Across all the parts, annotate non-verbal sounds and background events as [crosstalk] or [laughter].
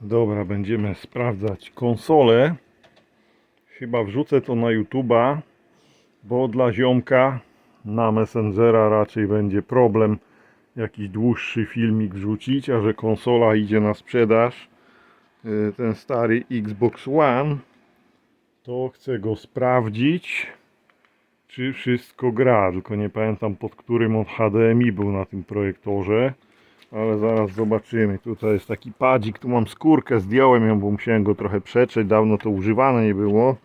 Dobra, będziemy sprawdzać konsolę. Chyba wrzucę to na YouTube'a, bo dla ziomka na Messengera raczej będzie problem jakiś dłuższy filmik wrzucić, a że konsola idzie na sprzedaż, y, ten stary Xbox One, to chcę go sprawdzić, czy wszystko gra, tylko nie pamiętam pod którym od HDMI był na tym projektorze ale zaraz zobaczymy. Tutaj jest taki padzik, tu mam skórkę, zdjąłem ją, bo musiałem go trochę przetrzeć, dawno to używane nie było.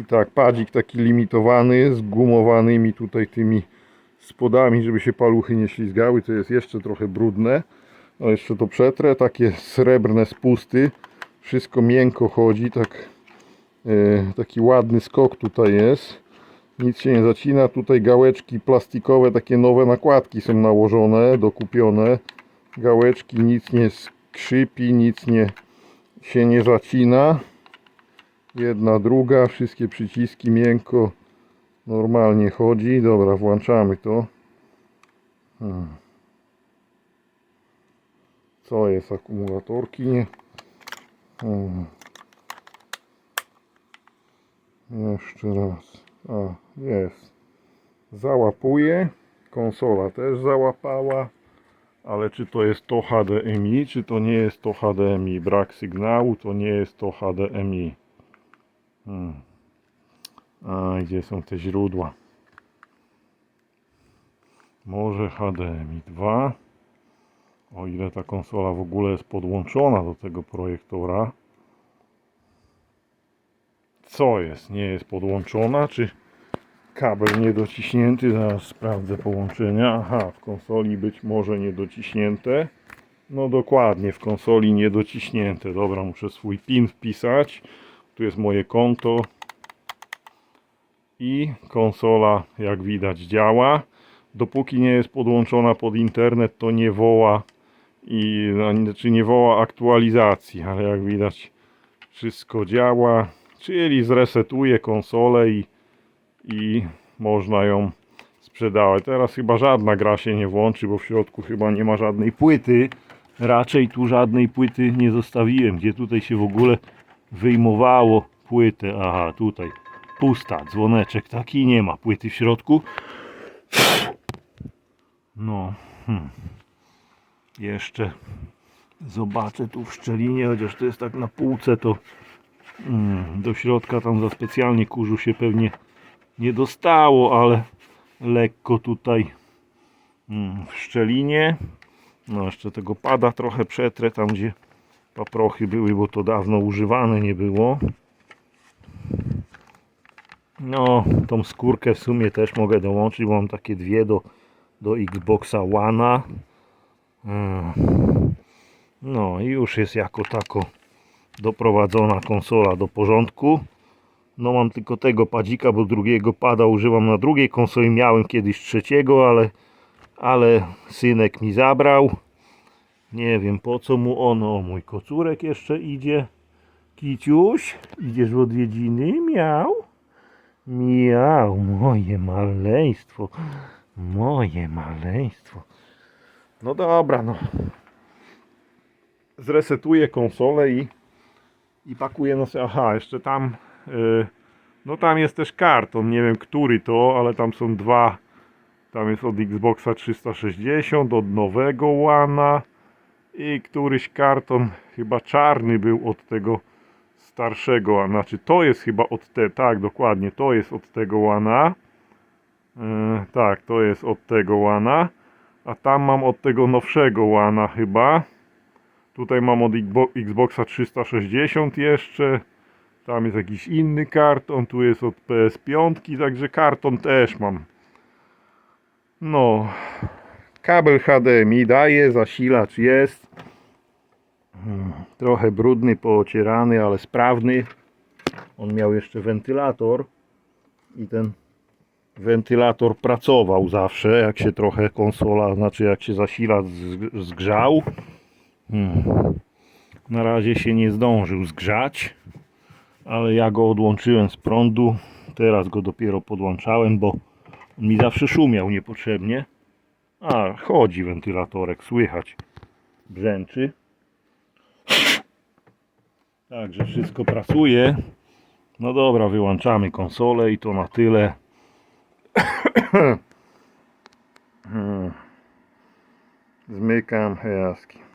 I tak, padzik taki limitowany, z gumowanymi tutaj tymi spodami, żeby się paluchy nie ślizgały, to jest jeszcze trochę brudne. No jeszcze to przetrę, takie srebrne spusty, wszystko miękko chodzi, tak e, taki ładny skok tutaj jest. Nic się nie zacina, tutaj gałeczki plastikowe, takie nowe nakładki są nałożone, dokupione gałeczki, nic nie skrzypi, nic nie się nie zacina. Jedna, druga, wszystkie przyciski miękko, normalnie chodzi. Dobra, włączamy to. Hmm. Co jest? Akumulatorki nie? Hmm. Jeszcze raz. A, jest. Załapuje. Konsola też załapała ale czy to jest to HDMI, czy to nie jest to HDMI. Brak sygnału, to nie jest to HDMI. Hmm. A gdzie są te źródła? Może HDMI 2. O ile ta konsola w ogóle jest podłączona do tego projektora. Co jest? Nie jest podłączona, czy kabel niedociśnięty, zaraz sprawdzę połączenia. Aha, w konsoli być może niedociśnięte. No dokładnie, w konsoli niedociśnięte. Dobra, muszę swój PIN wpisać. Tu jest moje konto. I konsola, jak widać, działa. Dopóki nie jest podłączona pod internet, to nie woła i czy nie woła aktualizacji, ale jak widać, wszystko działa. Czyli zresetuję konsolę i i można ją sprzedawać. Teraz chyba żadna gra się nie włączy, bo w środku chyba nie ma żadnej płyty. Raczej tu żadnej płyty nie zostawiłem. Gdzie tutaj się w ogóle wyjmowało płytę? Aha, tutaj pusta, dzwoneczek taki, nie ma płyty w środku. No, hmm. jeszcze zobaczę tu w szczelinie, chociaż to jest tak na półce, to mm, do środka tam za specjalnie kurzu się pewnie nie dostało, ale lekko tutaj mm, w szczelinie. No jeszcze tego pada trochę przetrę tam gdzie paprochy były, bo to dawno używane nie było. No, tą skórkę w sumie też mogę dołączyć, bo mam takie dwie do, do Xboxa One'a. Mm. No i już jest jako tako doprowadzona konsola do porządku. No mam tylko tego padzika, bo drugiego pada używam na drugiej konsoli. Miałem kiedyś trzeciego, ale, ale synek mi zabrał. Nie wiem po co mu on. O, mój kocurek jeszcze idzie. Kiciuś, idziesz w odwiedziny? Miał? Miał, moje maleństwo. Moje maleństwo. No dobra, no. Zresetuję konsolę i, i pakuję na Aha, jeszcze tam no tam jest też karton, nie wiem który to, ale tam są dwa. Tam jest od Xboxa 360, od nowego Łana i któryś karton, chyba czarny był od tego starszego, a znaczy to jest chyba od te, tak dokładnie, to jest od tego Łana. Yy, tak, to jest od tego Łana. A tam mam od tego nowszego Łana chyba. Tutaj mam od Xboxa 360 jeszcze. Tam jest jakiś inny karton, tu jest od PS5, także karton też mam. No, kabel HDMI daje, zasilacz jest. Hmm, trochę brudny, poocierany, ale sprawny. On miał jeszcze wentylator i ten wentylator pracował zawsze, jak się trochę konsola, znaczy jak się zasilacz zgrzał. Hmm. Na razie się nie zdążył zgrzać ale ja go odłączyłem z prądu teraz go dopiero podłączałem bo mi zawsze szumiał niepotrzebnie a chodzi wentylatorek słychać brzęczy Także wszystko pracuje. No dobra, wyłączamy konsolę i to na tyle. [coughs] Hmm. Zmykam jaski.